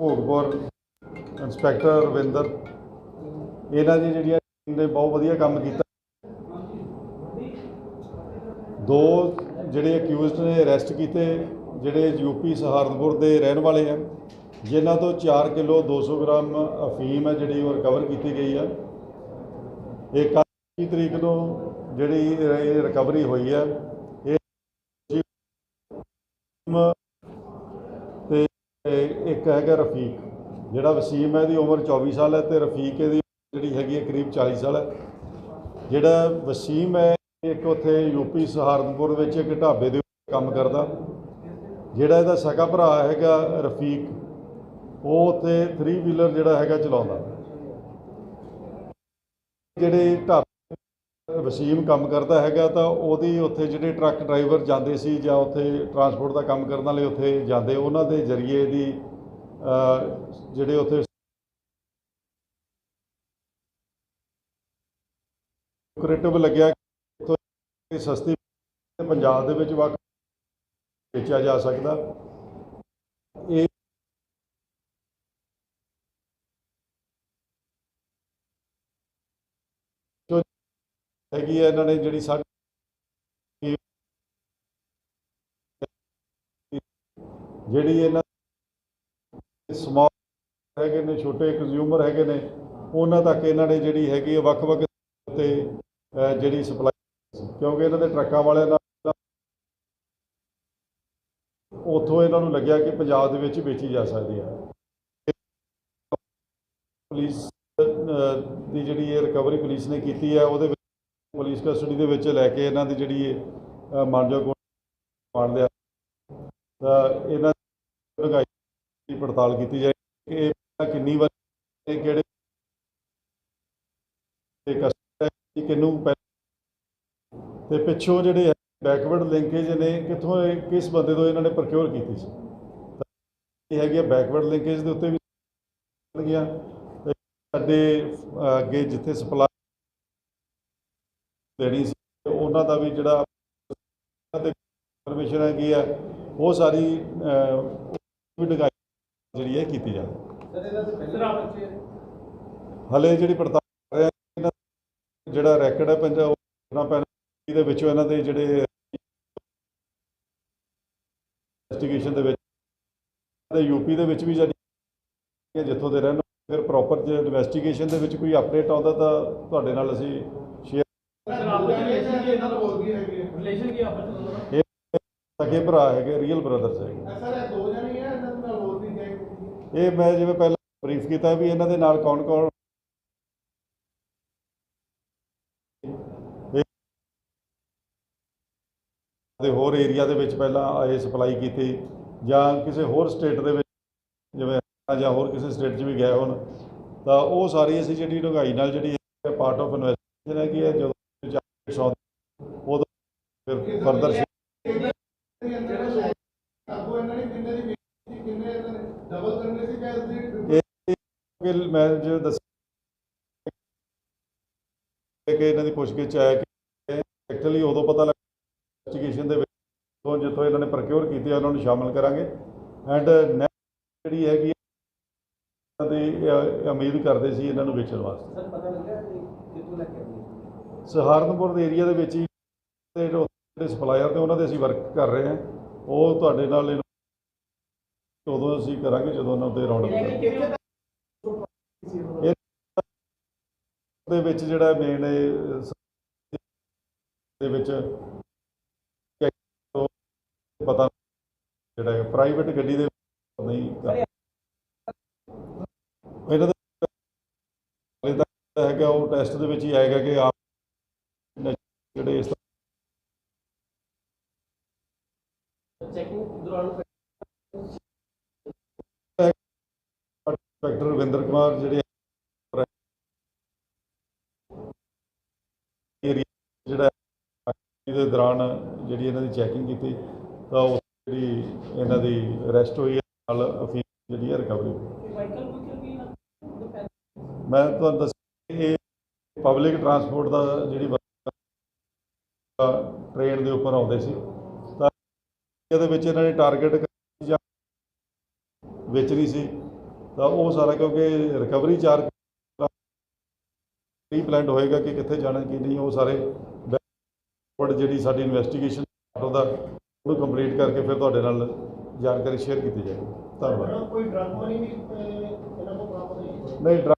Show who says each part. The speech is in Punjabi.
Speaker 1: ਭੋਗਪੁਰ ਇੰਸਪੈਕਟਰ ਰਵਿੰਦਰ, ਇਹਨਾਂ ਦੀ ਜਿਹੜੀਆਂ ਟੀਮ ਨੇ ਬਹੁਤ ਵਧੀਆ ਕੰਮ ਕੀਤਾ। ਦੋ ਜਿਹੜੇ ਅਕਿਊਜ਼ਡ ਨੇ ਅਰੈਸਟ ਕੀਤੇ, ਜਿਹੜੇ ਯੂਪੀ ਸਹਾਰਨਪੁਰ ਦੇ ਰਹਿਣ ਵਾਲੇ ਆ, ਜਿਨ੍ਹਾਂ ਤੋਂ 4 ਕਿਲੋ 200 ਗ੍ਰਾਮ ਅਫੀਮ ਹੈ ਜਿਹੜੀ ਉਹ ਰਿਕਵਰ ਕੀਤੀ ਗਈ ਆ। ਇਹ 21 ਤਰੀਕ ਨੂੰ ਜਿਹੜੀ ਰਿਕਵਰੀ ਹੋਈ ਹੈ ਇਹ ਤੇ ਇੱਕ ਹੈਗਾ ਰਫੀਕ, ਜਿਹੜਾ ਵਸੀਮ ਹੈ ਦੀ ਉਮਰ 24 ਸਾਲ ਹੈ ਤੇ ਰਫੀਕ ਇਹਦੀ ਜਿਹੜੀ ਹੈਗੀ ਹੈ ਕਰੀਬ 40 ਸਾਲ ਹੈ। ਜਿਹੜਾ ਵਸੀਮ ਹੈ ਇੱਕ ਉੱਥੇ ਯੂਪੀ ਸਹਾਰਨਪੁਰ ਵਿੱਚ ਇੱਕ ਢਾਬੇ ਦੇ ਕੰਮ ਕਰਦਾ। ਜਿਹੜਾ ਇਹਦਾ ਸਕਾ ਭਰਾ ਹੈਗਾ ਰਫੀਕ, ਉਹ ਉੱਥੇ 3 ਵੀਲਰ ਜਿਹੜਾ ਹੈਗਾ ਚਲਾਉਂਦਾ। ਜਿਹੜੇ ਢਾਬੇ ਵਸੀਮ ਕੰਮ ਕਰਦਾ ਹੈਗਾ ਤਾਂ ਉਹਦੀ ਉੱਥੇ ਜਿਹੜੇ ਟਰੱਕ ਡਰਾਈਵਰ ਜਾਂਦੇ ਸੀ ਜਾਂ ਉੱਥੇ ਟਰਾਂਸਪੋਰਟ ਦਾ ਕੰਮ ਕਰਨ ਵਾਲੇ ਉੱਥੇ ਜਾਂਦੇ, ਉਹਨਾਂ ਦੇ ਜ਼ਰੀਏ ਦੀ ਜਿਹੜੇ ਉੱਥੇ ਕ੍ਰੀਏਟਿਵ ਲੱਗਿਆ ਸਸਤੀ ਪੰਜਾਬ ਦੇ ਵਿੱਚ ਵੱਖ ਵੇਚਿਆ ਜਾ ਸਕਦਾ ਇਹ ਜੋ ਹੈਗੀ ਹੈ ਇਹਨਾਂ ਨੇ ਜਿਹੜੀ ਸਾਡੀ ਜਿਹੜੀ ਇਹਨਾਂ ਸਮਾਲ ਹੈਗੇ ਨੇ, ਛੋਟੇ ਕੰਜ਼ਿਊਮਰ ਹੈਗੇ ਨੇ, ਉਹਨਾਂ ਤੱਕ ਇਹਨਾਂ ਨੇ ਜਿਹੜੀ ਹੈਗੀ ਹੈ ਵੱਖ-ਵੱਖ ਤੇ ਜਿਹੜੀ ਸਪਲਾਈ ਕਿਉਂਕਿ ਇਹਨਾਂ ਦੇ ਟਰੱਕਾਂ ਵਾਲਿਆਂ ਨਾਲ ਉੱਥੋਂ ਇਹਨਾਂ ਨੂੰ ਲੱਗਿਆ ਕਿ ਪੰਜਾਬ ਦੇ ਵਿੱਚ ਵੇਚੀ ਜਾ ਸਕਦੀ ਹੈ ਪੁਲਿਸ ਦੀ ਜਿਹੜੀ ਇਹ ਰਿਕਵਰੀ ਪੁਲਿਸ ਨੇ ਕੀਤੀ ਹੈ ਉਹਦੇ ਪੁਲਿਸ ਕਸਟਡੀ ਦੇ ਵਿੱਚ ਲੈ ਕੇ ਇਹਨਾਂ ਦੀ ਜਿਹੜੀ ਇਹ ਮਾਨਜੋ ਕੋਲ ਲਿਆ ਤਾਂ ਇਹਨਾਂ ਦੀ ਲਗਾਈ ਦੀ ਪੜਤਾਲ ਕੀਤੀ ਜਾਏ ਕਿ ਇਹ ਕਿੰਨੀ ਵਾਰ ਕਿਹੜੇ ਤੇ ਕਸਟਡੀ ਕਿੰਨੂੰ ਤੇ ਪਿੱਛੋਂ ਜਿਹੜੇ ਬੈਕਵਰਡ ਲਿੰਕੇਜ ਨੇ, ਕਿੱਥੋਂ ਇਹ- ਕਿਸ ਬੰਦੇ ਤੋਂ ਇਹਨਾਂ ਨੇ ਪ੍ਰੋਕਿਉਰ ਕੀਤੀ ਸੀ? ਇਹ ਹੈਗੀ ਬੈਕਵਰਡ ਲਿੰਕੇਜ ਦੇ ਉੱਤੇ ਵੀ ਗਿਆ ਸਾਡੇ ਅੱਗੇ ਜਿੱਥੇ ਸਪਲਾਈ ਦੇਣੀ ਸੀ। ਤੇ ਉਹਨਾਂ ਦਾ ਵੀ ਜਿਹੜਾ ਤੇ ਇਨਫੋਰਮੇਸ਼ਨ ਹੈਗੀ ਆ ਉਹ ਸਾਰੀ ਵੀ ਡਗਾਈ ਜਿਹੜੀ ਹੈ। ਕੀਤੀ ਜਾਵੇ ਹਲੇ ਜਿਹੜੀ ਪੜਤਾਲ ਕਰ ਰਹੇ ਆ ਇਹਨਾਂ ਦਾ ਜਿਹੜਾ ਰੈਕਡ ਹੈ ਪੰਜਾਬ ਪੈਣਾ। ਦੇ ਵਿੱਚੋਂ ਇਹਨਾਂ ਦੇ ਜਿਹੜੇ ਇਨਵੈਸਟੀਗੇਸ਼ਨ ਦੇ ਵਿੱਚ ਤੇ ਯੂਪੀ ਦੇ ਵਿੱਚ ਵੀ ਜਿਹੜੀ ਜਿੱਥੋਂ ਦੇ ਰਹਿਣ ਫਿਰ ਪ੍ਰੋਪਰ ਜੇ ਇਨਵੈਸਟੀਗੇਸ਼ਨ ਦੇ ਵਿੱਚ ਕੋਈ ਅਪਡੇਟ ਆਉਂਦਾ ਤਾਂ ਤੁਹਾਡੇ ਨਾਲ ਅਸੀਂ
Speaker 2: ਦਾ?
Speaker 1: ਸਕੇ ਭਰਾ ਹੈਗੇ ਰੀਅਲ ਬ੍ਰਦਰਸ ਹੈਗੇ
Speaker 3: ਸਰ ਇਹ ਦੋ ਜਣੇ ਆ ਇਹਨਾਂ ਦੇ ਨਾਲ ਹੋਰ ਵੀ ਗਏ
Speaker 1: ਇਹ ਮੈਂ ਜਿਵੇਂ ਪਹਿਲਾਂ ਬਰੀਫ ਕੀਤਾ ਵੀ ਇਹਨਾਂ ਦੇ ਨਾਲ ਕੌਣ ਕੌਣ ਦੇ ਹੋਰ ਏਰੀਆ ਦੇ ਵਿੱਚ ਪਹਿਲਾਂ ਆਏ ਸਪਲਾਈ ਕੀਤੀ ਜਾਂ ਕਿਸੇ ਹੋਰ ਸਟੇਟ ਦੇ ਵਿੱਚ ਜਿਵੇਂ ਜਾਂ ਹੋਰ ਕਿਸੇ ਸਟੇਟ 'ਚ ਵੀ ਗਏ ਹੋਣ ਤਾਂ ਉਹ ਸਾਰੀ ਅਸੀਂ ਜਿਹੜੀ ਢੁੰਗਾਈ ਨਾਲ ਜਿਹੜੀ ਪਾਰਟ ਆਫ ਇਨਵੈਸਟੀਗੇਸ਼ਨ ਹੈ ਕਿ ਇਹ ਜਦੋਂ ਫਿਰ ਫਰਦਰ ਕਿ ਮੈਂ ਜੋ ਦੱਸਿਆ ਕਿ ਇਹਨਾਂ ਦੀ ਪੁੱਛਗਿੱਛ ਆਇਆ ਕਿ ਐਕਚੁਅਲੀ ਉਦੋਂ ਪਤਾ ਲੱਗਾ ਇਨਵੈਸਟੀਗੇਸ਼ਨ ਦੇ ਵਿੱਚ ਤੋਂ ਜਿੱਥੋਂ ਇਹਨਾਂ ਨੇ ਪ੍ਰੋਕਿਉਰ ਕੀਤੀ ਉਹਨਾਂ ਨੂੰ ਸ਼ਾਮਲ ਕਰਾਂਗੇ। ਐਂਡ ਜਿਹੜੀ ਹੈਗੀ ਦੀ ਉਮੀਦ ਕਰਦੇ ਸੀ ਇਹਨਾਂ ਨੂੰ ਵੇਚਣ ਵਾਸਤੇ।
Speaker 2: ਸਰ ਪਤਾ ਲੱਗਾ ਕਿ ਕਿੱਥੋਂ ਲੈ ਕੇ ਆਉਂਦੇ
Speaker 1: ਸਹਾਰਨਪੁਰ ਦੇ ਏਰੀਆ ਦੇ ਵਿੱਚ ਹੀ ਤੇ ਜਿਹੜੇ ਸਪਲਾਇਰ ਤੇ ਉਹਨਾਂ ਦੇ ਅਸੀਂ ਵਰਕ ਕਰ ਰਹੇ ਹਾਂ। ਉਹ ਤੁਹਾਡੇ ਨਾਲ ਉਦੋਂ ਅਸੀਂ ਕਰਾਂਗੇ? ਜਦੋਂ ਉਹਨਾਂ ਦੇ ਰੌਂਡ ਅਪ ਦੇ ਵਿੱਚ ਜਿਹੜਾ ਮੇਨ ਦੇ ਵਿੱਚ ਪਤਾ ਜਿਹੜਾ ਪ੍ਰਾਈਵੇਟ ਗੱਡੀ ਦੇ ਵਿੱਚ ਨਹੀਂ ਇਹਨਾਂ ਦਾ ਹੈਗਾ, ਉਹ ਟੈਸਟ ਦੇ ਵਿੱਚ ਹੀ ਆਏਗਾ ਕਿ ਆਪ ਜਿਹੜੇ ਇਸ
Speaker 2: ਚੈਕਿੰਗ ਦੌਰਾਨ
Speaker 1: ਇੰਸਪੈਕਟਰ ਰਵਿੰਦਰ ਕੁਮਾਰ ਜਿਹੜੇ ਜਿਹੜਾ ਇਹਦੇ ਦੌਰਾਨ ਜਿਹੜੀ ਇਹਨਾਂ ਦੀ ਚੈਕਿੰਗ ਕੀਤੀ, ਤਾਂ ਉਹ ਜਿਹੜੀ ਇਹਨਾਂ ਦੀ ਅਰੈਸਟ ਹੋਈ ਨਾਲ ਅਫੀਮ ਜਿਹੜੀ ਹੈ ਰਿਕਵਰੀ ਹੋਈ। ਮੈਂ ਤੁਹਾਨੂੰ ਦੱਸ ਇਹ ਪਬਲਿਕ ਟਰਾਂਸਪੋਰਟ ਦਾ ਜਿਹੜੀ ਟ੍ਰੇਨ ਦੇ ਉੱਪਰ ਆਉਂਦੇ ਸੀ। ਇਹਦੇ ਵਿੱਚ ਇਹਨਾਂ ਨੇ ਟਾਰਗੇਟ ਜਾਂ ਵੇਚਣੀ ਸੀ ਤਾਂ ਉਹ ਸਾਰਾ ਕਿਉਂਕਿ ਰਿਕਵਰੀ ਚਾਰ ਪ੍ਰੀ ਪਲਾਨਡ ਹੋਏਗਾ ਕਿ ਕਿੱਥੇ ਜਾਣਾ ਕੀ ਨਹੀਂ ਉਹ ਸਾਰੇ ਬਟ ਜਿਹੜੀ ਸਾਡੀ ਇਨਵੈਸਟੀਗੇਸ਼ਨ ਉਹਦਾ ਉਹ ਕੰਪਲੀਟ ਕਰਕੇ ਫਿਰ ਤੁਹਾਡੇ ਨਾਲ ਜਾਣਕਾਰੀ ਸ਼ੇਅਰ ਕੀਤੀ ਜਾਏਗੀ। ਧੰਨਵਾਦ।
Speaker 2: ਕੋਈ ਡਰਗ ਮਨੀ ਵੀ ਇਹਨਾਂ ਕੋਲ ਪ੍ਰਾਪਤ ਹੋਈ?
Speaker 1: ਨਹੀਂ ਡਰਾ-